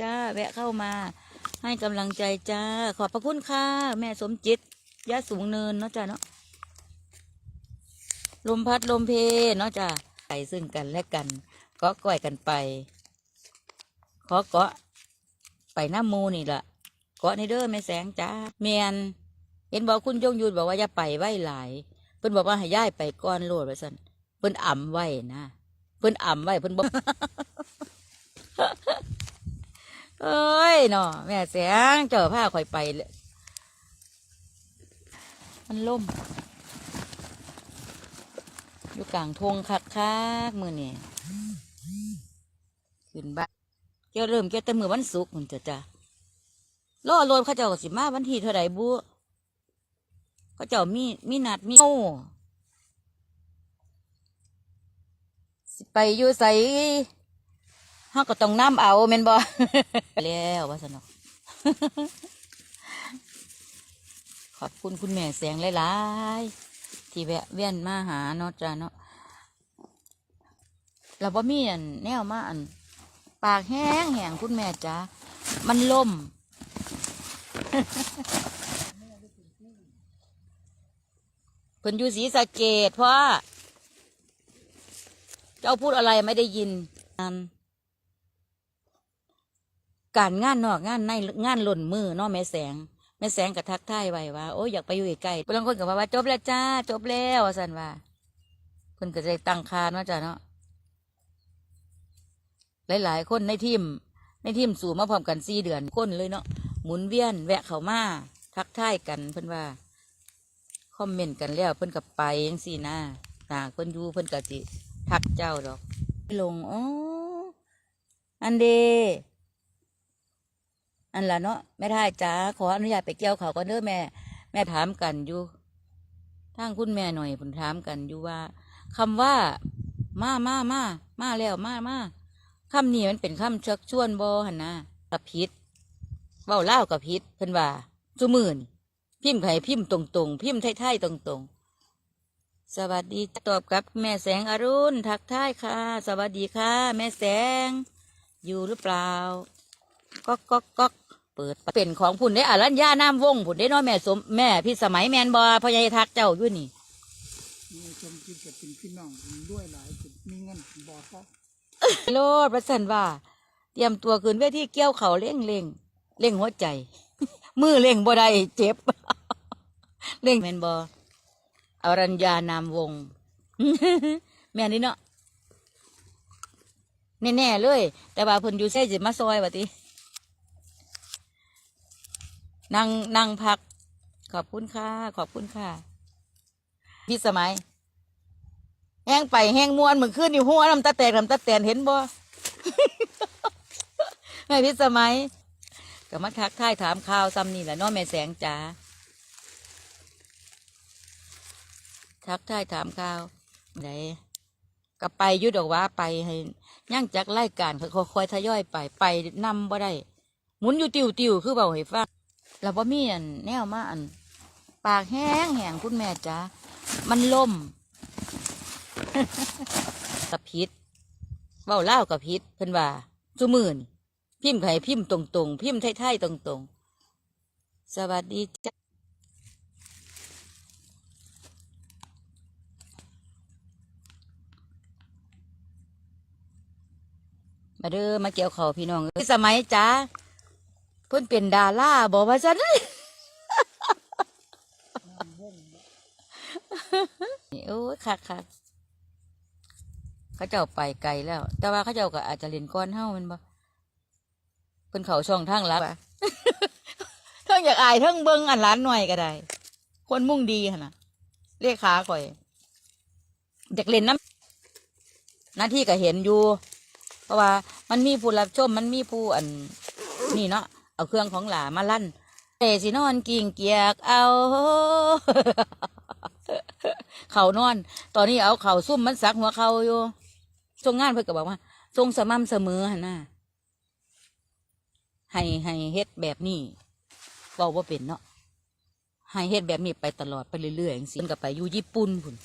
จ้า แวะเข้ามา ให้กำลังใจจ้า ขอบพระคุณค่ะ แม่สมจิตยะสูงเนินเนาะจ้าเนาะลมพัดลมเพเนาะจ้าไปซึ่งกันและกันกาะก่อยกันไป ขอเกาะไปหน้ำมูนี่ละเกาะในเด้อแม่แสงจ้าเมียนเห็นบอกคุณยงยุทธบอกว่าอย่าไปไว้หลายเพิ่นบอกว่าให้ย้ายไปก้อนโลดว่าซั่นเพิ่นอ่ำไว้นะเพิ่นอ่ำไว้เพิ่นบอก เอ้ยเนาะแม่แสงเจอผ้าข่อยไปเลยมันล่ม อยู่กลางทงคักคักมือนี่ขึ้นบ้านเจ้าเริ่มเจ้าแต่มือวันศุกร์มันจะจ้ะรอโลดเขาเจ้าก็สิมาวันที่เท่าไหร่บุเขาเจ้ามีมีนัดมีโอ้สิไปอยู่ใส่ เฮาก็ต้องน้ำเอาแม่นบ่แล้วว่าสนอกขอบคุณคุณแม่แสงหลายๆที่แวะเวียนมาหาเนาะจ้าเนาะเราบ่มีอันแนวมาอัน ปากแห้งแห้งคุณแม่จ้ามันล่มเพิ่นอยู่ศรีสะเกดเพราะเจ้าพูดอะไรไม่ได้ยินอัน การงานนอกงานในงานหล่นมือเนาะแม่แสงแม่แสงกับทักทายไว้ว่าโอ้ยอยากไปอยู่ใกล้บางคนก็ว่าว่าจบแล้วจ้า จบแล้วสันว่าเพิ่นก็จะตั้งคานเนาะจ้าเนาะหลาย ๆ คนในทีมในทีมสู่มาพร้อมกันสี่เดือนคนเลยเนาะหมุนเวียนแวะเข้ามาทักทายกันเพิ่นว่าคอมเมนต์กันแล้วเพิ่นกับไปยังสี่นะต่างเพิ่นอยู่เพิ่นก็สิทักเจ้าดอกลงอ๋ออันเด อันละเนาะไม่ได้จ้าขออนุญาตไปเกี่ยวเขาวก่อนเด้อแม่ แม่ถามกันอยู่ทางคุณแม่หน่อยผมถามกันอยู่ว่าคำว่ามามามามาแล้วมามาคำนี้มันเป็นคำชักชวนบอหันนะกับพิษเว้าเล่ากับพิษเพิ่นว่าจุมื่นพิมพ์ไข่พิมพ์ตรงๆพิมพ์ไทยๆตรงๆสวัสดีตอบกับแม่แสงอรุณทักทายค่ะ สวัสดีค่ะ แม่แสง อยู่หรือเปล่าก๊อกก๊อกก๊อก เปิดเป็นของผุนได้อารัญญาน้ำวงผุนได้น้อยแม่สมแม่พี่สมัยแมนบอพญายทักเจ้าอยู่นี่มีชมกินกับเป็นพี่น้องกันด้วยหลายจุดมีเงินบอกเขาโลดประสันว่า เตรียมตัวคืนเวทีเกี่ยวเขาเร่งเร่งเร่งหัวใจมือเร่งบ่ได้เจ็บเร่งแมนบออารัญญานามวง แม่นี่เนาะแน่ๆเลย แต่ว่าเพิ่นอยู่ใช่สิมาซอยว่าติ นั่งนั่งพัก ขอบคุณค่ะ ขอบคุณค่ะ พี่สมัย แห้งไปแห้งมวนเหมือนขึ้นอยู่หัวน้ำตาแตกน้ำตาแตนเห็นบ่แม่พี่สมัยก็มาทักทายถามข่าวซ้ำนี่แหละน้องแม่แสงจ๋าทักทายถามข่าวไหนก็ไปยุดออกว่าไปให้ย่างจากไล่การค่อยๆทยอยไปไปนำบ่ได้หมุนอยู่ติวติวคือเบาให้ฟัง แล้วบ่มีอันแนวมาอัน ปากแห้งแห้งคุณแม่จ๋ามันล่มกับพิษเว้าเล่ากับพิษเพิ่นว่าจุมื่นพิมพ์ไข่พิมพ์ตรงๆ พิมพ์ไทยๆตรงๆ สวัสดีจ้ามาเด้อมาเกี่ยวเขาพี่น้องสมัยจ้า พิ่นเป็นดาราบอกว่าฉันโอ้ยคักคักเขาเจ้าไปไกลแล้ว แต่ว่าเขาเจ้าก็อาจจะเล่นก้อนเฮ้ามันบ่เพิ่นเขาช่องทางลับอะทั้งอยากอายทั้งเบิ้งอันร้านหน่อยก็ได้ คนมุ่งดีนะเรียกขาข่อยอยากเล่นน้ำหน้าที่ก็เห็นอยู่ เพราะว่ามันมีผู้รับชมมันมีผู้อันนี่เนาะ เอาเครื่องของหลามาลั่นเตสินอนกิ่งเกียกเอาเข่านอน ตอนนี้เอาเข่าซุ่มมันสักหัวเข่าอยู่ทรงงานเพื่อก็บอกว่า ทรงสม่ำเสมอหันน่ะให้ให้เฮ็ดแบบนี้เว้าว่าเป็นเนาะให้เฮ็ดแบบนี้ไปตลอดไปเรื่อยๆอย่างสิมันก็ไปอยู่ญี่ปุ่นพุ่น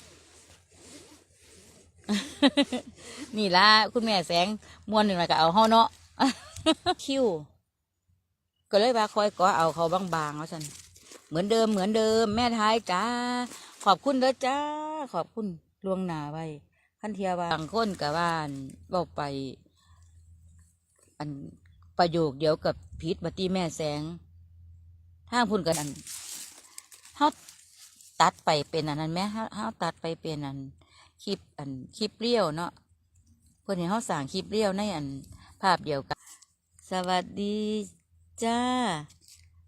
นี่ละคุณแม่แสงมวนหนึ่งแล้วก็เอาเฮาเนาะคิว ก็เลยว่าคอยก่อเอาเขาบางๆเอาสันเหมือนเดิมเหมือนเดิม แม่ท้ายจ้า ขอบคุณเด้อจ้า ขอบคุณลวงหนาไว้ขั้นเทียว่าบางคนกับว่านบอกไป อันประโยคเดียวกับพิษบัติแม่แสงทางพุ่นกันอันเฮาตัดไปเป็นอันนั้นแหม่เฮาเฮาตัดไปเป็นอันคลิปอันคลิปเลี้ยวเนาะเพิ่นเห็นเฮาสั่งคลิปเลี้ยวในอันภาพเดียวกัน สวัสดี จ้า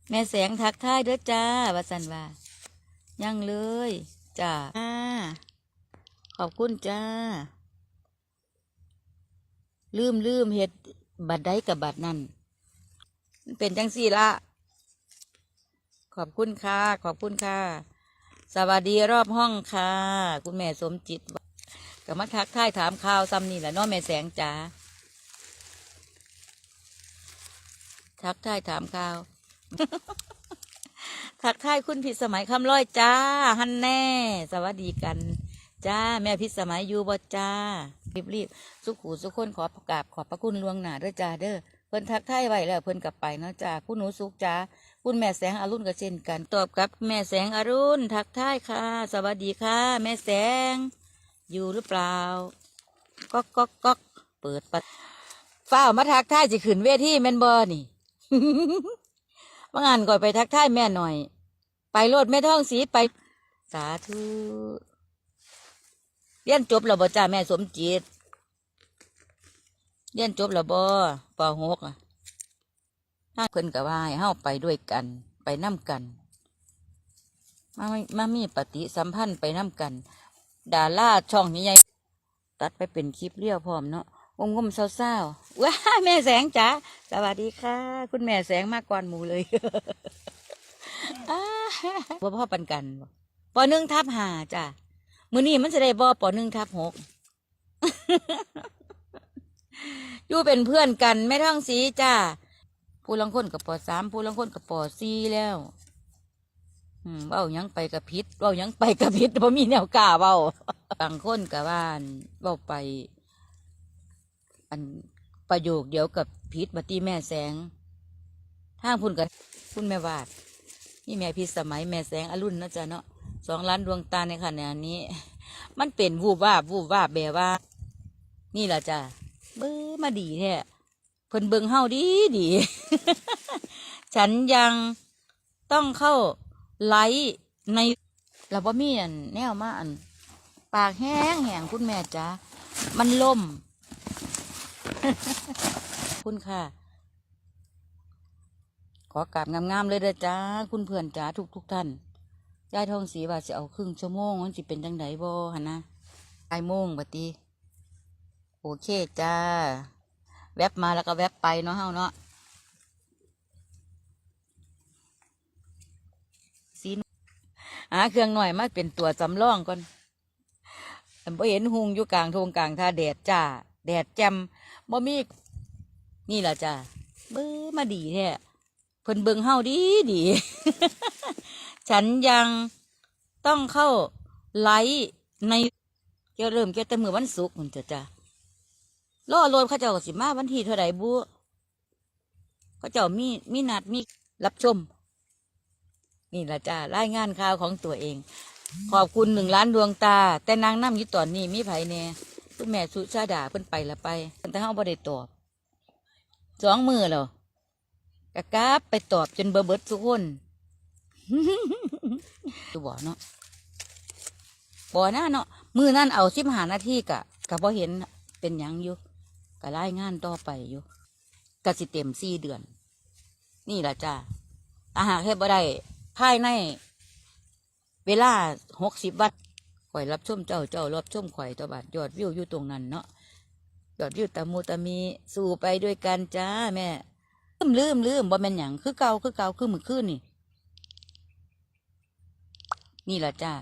แม่แสงทักทายเด้อจ้าว่าสันว่ายังเลยจ้าขอบคุณจ้า ลืมลืมเฮ็ดบัตรใดกับบัตรนั่นเป็นจังสี่ละ ขอบคุณค่ะ ขอบคุณค่ะ สวัสดีรอบห้องค่ะ คุณแม่สมจิตก็มาทักทายถามข่าวซ้ำนี่แหละน้องแม่แสงจ้า ทักทายถามข่าว ทักทายคุณพิสมัยคำร้อยจ้าฮันแน่ สวัสดีกัน จ้า แม่พิสมัยอยู่บ่จ้ารีบรีบสุขูสุขคนขอประกราบขอบพระคุณลวงหนาเด้อจ้าเด้อเพิ่นทักทายไว้แล้วเพิ่นกลับไปเนาะจ้าคุณหนูสุขจ้าคุณแม่แสงอรุณก็เช่นกัน ตอบกับแม่แสงอรุณทักทายค่ะ สวัสดีค่ะ แม่แสง อยู่หรือเปล่าก๊อกก๊อกก๊อกเปิดประฝ้ามาทักทายสิขึ้นเวทีแม่นบ่นี่ ว่างานก่อนไปทักทายแม่หน่อย ไปโลดแม่ท้องสีไป สาธุเรียนจบแล้วบ่จ้าแม่สมจิตเรียนจบแล้วบ่ปหกอะถ้าเพิ่นกับว่าให้เฮาไปด้วยกัน ไปน้ำกันมามามีปฏิสัมพันธ์ไปน้ำกัน ดาราช่องนี้ใหญ่ตัดไปเป็นคลิปเรียวพร้อมเนาะ งมงมเศร้าๆว้าแม่แสงจ๋าสวัสดีค่ะ คุณแม่แสงมากกว่าหมูเลยอ้าบ่พ่อปันกันปหนึ่งทับหาจ้ะมือนี้มันจะได้บ่ปหนึ่งทับหกอยู่เป็นเพื่อนกันไม่ท่องสีจ้าผู้ลังคนกับปอสามผู้ลังคนกับปอสี่แล้วอืมเว้ายังไปกับพิษเว้ายังไปกับพิษเพราะมีแนวกล้าเว้าบางคนกับว่านเว้าไป อันประโยคเดียวกับพิษบัติแม่แสงทางพุ่นกับคุณแม่วาดนี่แม่พิษสมัยแม่แสงอรุณนะจ๊ะเนาะสองล้านดวงตาในขณะนี้ มันเป็นวูบวาบวูบวาบแบบว่า นี่แหละจ้ะเบ้อมาดีแท้เพิ่นเบิงเฮาดีดี ฉันยังต้องเข้าไลฟ์ในเราบ่มีอันแนวมาอัน ปากแห้งแห้งคุณแม่จ้ะมันล่ม คุณค่ะ ขอกราบงามๆเลยเดจ้า คุณเพื่อนจ้าทุกทุกๆท่านยายทองศรีว่าจะเอาครึ่งชั่วโมงมันสิเป็นจังไดบ่ฮะนะปลายโมงบัตีโอเคจ้า แวบมาแล้วก็แวบไปเนาะเฮาเนาะซีนหาเครื่องหน่อยมาเป็นตัวจำลองก่อนอันบ่เห็นหุงอยู่กลางทงกลางท่าแดดจ้า แดดแจ่ม บ่มีนี่แหละจ้าเบ้อมาดีแท้เพิ่นเบิงเฮาดีดี ฉันยังต้องเข้าไลฟ์ในเกี่ยวเริ่มเกี่ยวแต่มือวันศุกร์มันจะจ้ะรอรวมเขาเจ้าก็สิมาวันที่เท่าไหร่บุเขาเจ้ามีมีนัดมีรับชม นี่ละจ้ารายงานข่าวของตัวเอง ขอบคุณหนึ่งล้านดวงตา แต่นางน้ำยู่ตอนนี้มีไผแน่ คุณแม่สุชาดาเพิ่นไปละไปแต่เฮาบ่ได้ตอบสองมือแล้วกะกาบไปตอบจนเบอร์เบิดทุกคนดูบ่เนาะบ่หน้าเนาะมือนั่นเอาสิบหานาทีกะกะบ่เห็นเป็นยังอยู่กะรายงานต่อไปอยู่กะสิเต็มสี่เดือน นี่ล่ะจ้าอาหารแค่บ่ได้ภายใน เวลาหกสิบวัต ข่อยรับชมเจ้าเจ้ารับชมข่อยตัวบาทยอดวิวอยู่ตรงนั้นเนาะยอดวิวตะมูตะมีสู่ไปด้วยกันจ้าแม่ลืมลืมลืมบ่แม่นหยังคือเก่าคือเก่าคือมือคืนนี่ นี่ล่ะจ้า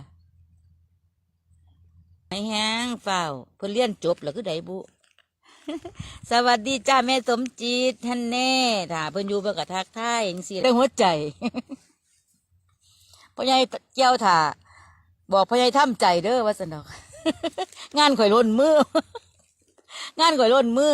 ไอ้แห้งเฝ้าเพิ่นเรียนจบแล้วคือไดบุสวัสดีจ้าแม่สมจิตท่านแน่ถ้าเพิ่นอยู่เพิ่นก็ทักทายจังซี่เรื่องหัวใจพ่อใหญ่เจ้าถ่า บอกพ่อใหญ่ทำใจเด้อว่าสันดอก งานข่อยล้นมือ งานข่อยล้นมือ